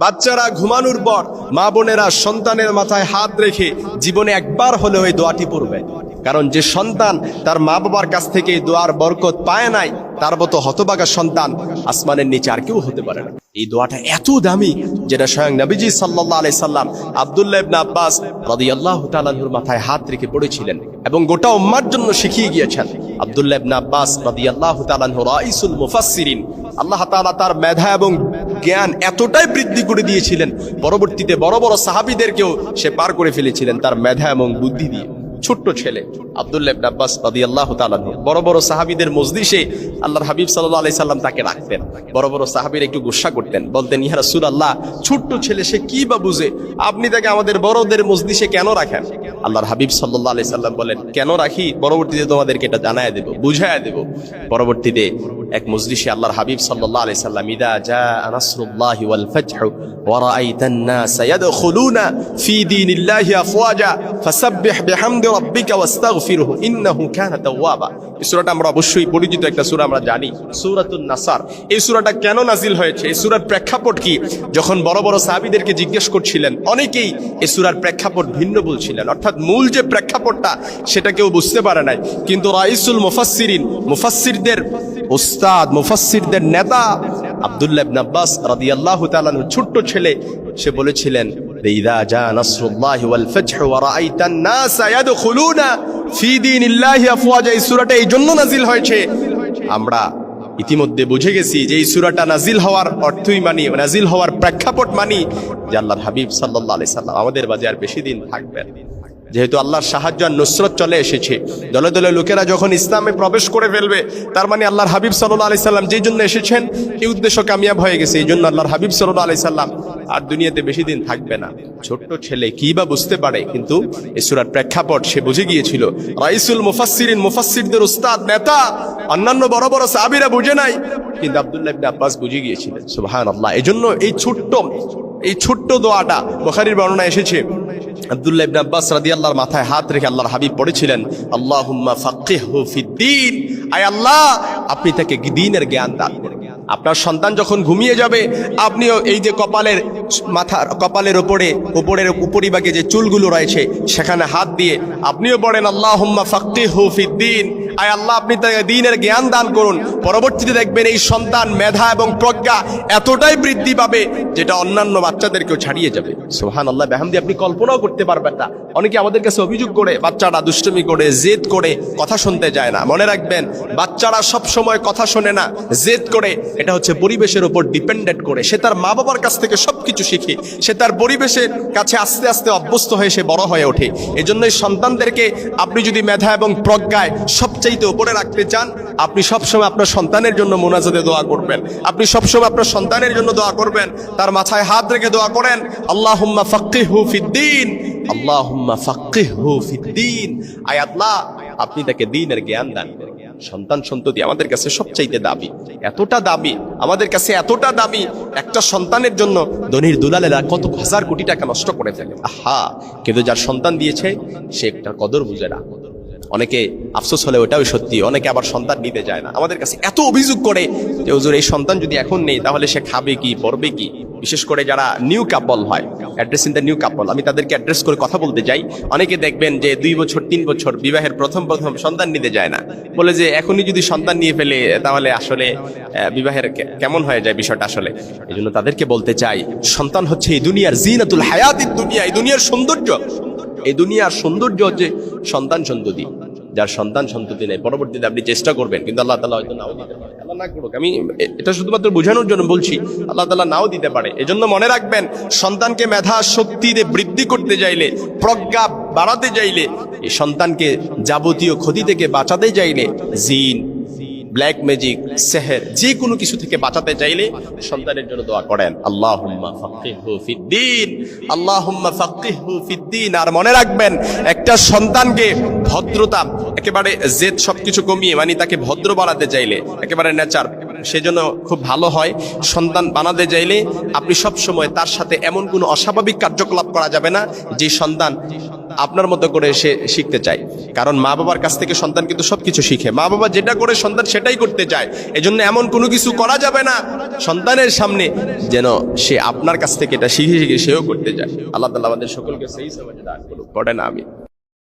বাচ্চারা ঘুমানোর পর মা বোনেরা সন্তানের মাথায় হাত রেখে জীবনে একবার হলেও এই দোয়াটি পড়বে। কারণ যে সন্তান তার মা বাবার কাছ থেকে দোয়ার বরকত পায় নাই, তার মতো হতবাগা সন্তান আসমানের নিচে আর কেউ হতে পারে না। এই দোয়াটা এত দামি যেটা স্বয়ং নবীজি সাল্লাহ আলাই সাল্লাম আবদুল্লাহ ইবনে আব্বাস রাদিয়াল্লাহু তাআলার মাথায় হাত রেখে পড়েছিলেন এবং গোটা উম্মার জন্য শিখিয়ে গিয়েছেন। আবদুল্লাহ ইবনে আব্বাস রাদিয়াল্লাহু তাআলা রাইসুল মুফাসসিরিন, আল্লাহ তাআলা তার মেধা এবং জ্ঞান এতটাই বৃদ্ধি করে দিয়েছিলেন, পরবর্তীতে বড় বড় সাহাবীদেরকেও সে পার করে ফেলেছিলেন তার মেধা এবং বুদ্ধি দিয়ে। ছোট্ট ছেলে, আব্দুল্লাহ বড় বড় আল্লাহর হাবিব সাল্লাম তাকে রাখতেন। বড় বড় সাহাবীরা একটু করতেন, বলতেন ছোট্ট ছেলে, সে কি বা বুঝে? আপনি তাকে আমাদের বড়দের মজলিসে কেন রাখেন? আল্লাহর হাবিব সাল্লাল্লাহু আলাইহি সাল্লাম বলেন, কেন রাখি? পরবর্তীতে তোমাদেরকে এটা জানায় দেব, বুঝায় দেব। পরবর্তীতে এক মজলিসে আল্লাহর হাবিব সাল্লাল্লাহু আলাইহি সাল্লাম, ইদা আমরা অবশ্যই পরিচিত একটা সূরা, আমরা জানি নাসার। এই কেন হয়েছে? এই সূরার প্রেক্ষাপট কি? যখন বড় বড় সাহাবীদেরকে জিজ্ঞেস করছিলেন, অনেকেই এই সূরার প্রেক্ষাপট ভিন্ন বলছিলেন। অর্থাৎ মূল যে প্রেক্ষাপটটা, সেটা কেউ বুঝতে পারে নাই। কিন্তু রাইসুল মুফাসসিরিন, মুফাসসিরদের উস্তাদ, মুফাসসিরদের নেতা আব্দুল্লাহ ছোট্ট ছেলে, সে বলেছিলেন এই জন্য নাজিল হয়েছে। আমরা ইতিমধ্যে বুঝে গেছি যে এই সূরাটা নাজিল হওয়ার অর্থই মানি নাজিল হওয়ার প্রেক্ষাপট মানি যে আল্লাহর হাবিব আলাইহি সাল্লাম আমাদের মাঝে আর বেশি দিন থাকবেন। যেহেতু আল্লাহর সাহায্য আর নুসরত চলে এসেছে। দলে দলে লোকেরা যখন ইসলামে প্রবেশ করে ফেলবে, তার মানে আল্লাহর হাবিব সাল্লাহ আলি সাল্লাম যেই জন্য এসেছেন, এই উদ্দেশ্য কামিয়াব হয়ে গেছে। এই জন্য আল্লাহর হাবিব সাল্লাহ আলি সাল্লাম আর দুনিয়াতে বেশি দিন থাকবে না। ছোট্ট ছেলে কি বা বুঝতে পারে, কিন্তু ইসুরার প্রেক্ষাপট সে বুঝে গিয়েছিল। রাইসুল মুফাসসিরিন, মুফাসসিরদের উস্তাদ, নেতা, অন্যান্য বড় বড় সাহাবীরা বুঝে নাই, কিন্তু আব্দুল্লাহ ইবনে আব্বাস বুঝে গিয়েছিলেন, সুবহানাল্লাহ। এজন্য এই ছোট্ট এই ছোট্ট দোয়াটা বুখারীর বর্ণনা এসেছে। আব্দুল্লাহ ইবনে আব্বাস রাদিয়াল্লাহর মাথায় হাত রেখে আল্লাহর হাবিব পড়েছিলেন, আল্লাহুম্মা ফাক্কিহু ফিদ্দীন আয় আল্লাহ, আপনি তাকে দ্বীনের জ্ঞান দান করুন। আপনার সন্তান যখন ঘুমিয়ে যাবে, আপনিও এই যে কপালের মাথার কপালের ওপরে উপরের উপরিভাগে যে চুলগুলো রয়েছে, সেখানে হাত দিয়ে আপনিও পড়েন আল্লাহুম্মা ফাক্কিহহু ফিদ্দীন আয় আল্লাহ, আপনি তাকে দিনের জ্ঞান দান করুন। পরবর্তীতে দেখবেন এই সন্তান মেধা এবং প্রজ্ঞা এতটাই বৃদ্ধি পাবে যেটা অন্যান্য বাচ্চাদেরকেও ছাড়িয়ে যাবে। সোহান আল্লাহ বেহামদি, আপনি কল্পনাও করতে পারবেন না। অনেকে আমাদের কাছে অভিযোগ করে, বাচ্চারা দুষ্টমি করে, জেদ করে, কথা শুনতে যায় না। মনে রাখবেন, বাচ্চারা সব সময় কথা শোনে না, জেদ করে এটা হচ্ছে পরিবেশের উপর ডিপেন্ডেন্ট করে। সে তার মা বাবার কাছ থেকে সবকিছু শিখে, সে তার পরিবেশের কাছে আস্তে আস্তে অভ্যস্ত হয়ে সে বড় হয়ে ওঠে। এজন্যই সন্তানদেরকে আপনি যদি মেধা এবং প্রজ্ঞায় সবচাইতে উপরে রাখতে চান, আপনি সবসময় আপনার সন্তানের জন্য মোনাজাতে দোয়া করবেন। আপনি সবসময় আপনার সন্তানের জন্য দোয়া করবেন। তার মাথায় হাত রেখে দোয়া করেন, আল্লাহুম্মা ফাক্কিহু ফিদ্দিন আল্লাহুম্মা ফাক্কিহু ফিদ্দিন আয় আল্লাহ আপনি তাকে দ্বীনের জ্ঞান দান করুন। সন্তান সন্ততি আমাদের কাছে সবচাইতে দাবি এতটা দাবি আমাদের কাছে এতটা দাবি একটা সন্তানের জন্য ধনির দুলালেরা কত হাজার কোটি টাকা নষ্ট করে ফেলে। আহা, কিন্তু যার সন্তান দিয়েছে, সে একটা কদর বুঝে না। অনেকে আফসোস হলে ওটাও সত্যি, অনেকে আবার সন্তান নিতে যায় না। আমাদের কাছে এত অভিযোগ করে যে, হুজুর, এই সন্তান যদি এখন নেই, তাহলে সে খাবে কি, পড়বে কি? বিশেষ করে যারা নিউ কাপল হয় address in the new couple আমি তাদেরকে অ্যাড্রেস করে কথা বলতে যাই অনেকে দেখবেন যে দুই বছর, তিন বছর বিবাহের প্রথম প্রথম সন্তান নিতে যায় না। বলে যে এখনই যদি সন্তান নিয়ে ফেলে, তাহলে আসলে বিবাহের কেমন হয়ে যায় বিষয়টা আসলে? এই জন্য তাদেরকে বলতে চাই, সন্তান হচ্ছে এই দুনিয়ার জিনাতুল হায়াতির দুনিয়া, এই দুনিয়ার সৌন্দর্য। এই দুনিয়ার সৌন্দর্য হচ্ছে সন্তান সন্ততি। যার সন্তান সন্ততি নেই, পরবর্তীতে আপনি চেষ্টা করবেন, কিন্তু আল্লাহ তালা হয়তো নাও দিতে পারে। আল্লাহ না করুক, আমি এটা শুধুমাত্র বোঝানোর জন্য বলছি, আল্লাহ তালা নাও দিতে পারে। এজন্য মনে রাখবেন, সন্তানকে মেধা শক্তিতে বৃদ্ধি করতে চাইলে, প্রজ্ঞা বাড়াতে চাইলে, এই সন্তানকে যাবতীয় ক্ষতি থেকে বাঁচাতে চাইলে, জিন ব্ল্যাক ম্যাজিক সেহের যে কোনো কিছু থেকে বাঁচাতে চাইলে সন্তানের জন্য দোয়া করেন। ফাক্কিহু ফিদ্দিন আর মনে রাখবেন, একটা সন্তানকে ভদ্রতা, একেবারে জেদ সবকিছু কমিয়ে মানে তাকে ভদ্র বানাতে চাইলে, একেবারে নেচার, সেজন্য খুব ভালো হয়। সন্তান বানাতে চাইলে আপনি সব সময় তার সাথে এমন কোনো অস্বাভাবিক কার্যকলাপ করা যাবে না, যে সন্তান আপনার মতো করে সে শিখতে চায়। কারণ মা বাবার কাছ থেকে সন্তান কিন্তু সবকিছু শিখে। মা বাবা যেটা করে সন্তান সেটাই করতে চায়। এজন্য এমন কোনো কিছু করা যাবে না। সন্তানের সামনে যেন সে আপনার কাছ থেকে এটা শিখে শিখে সেও করতে চায়। আল্লাহ তালা আমাদের সকলকে সেই সমাজে দাঁড় করুক। পড়ে না আমি।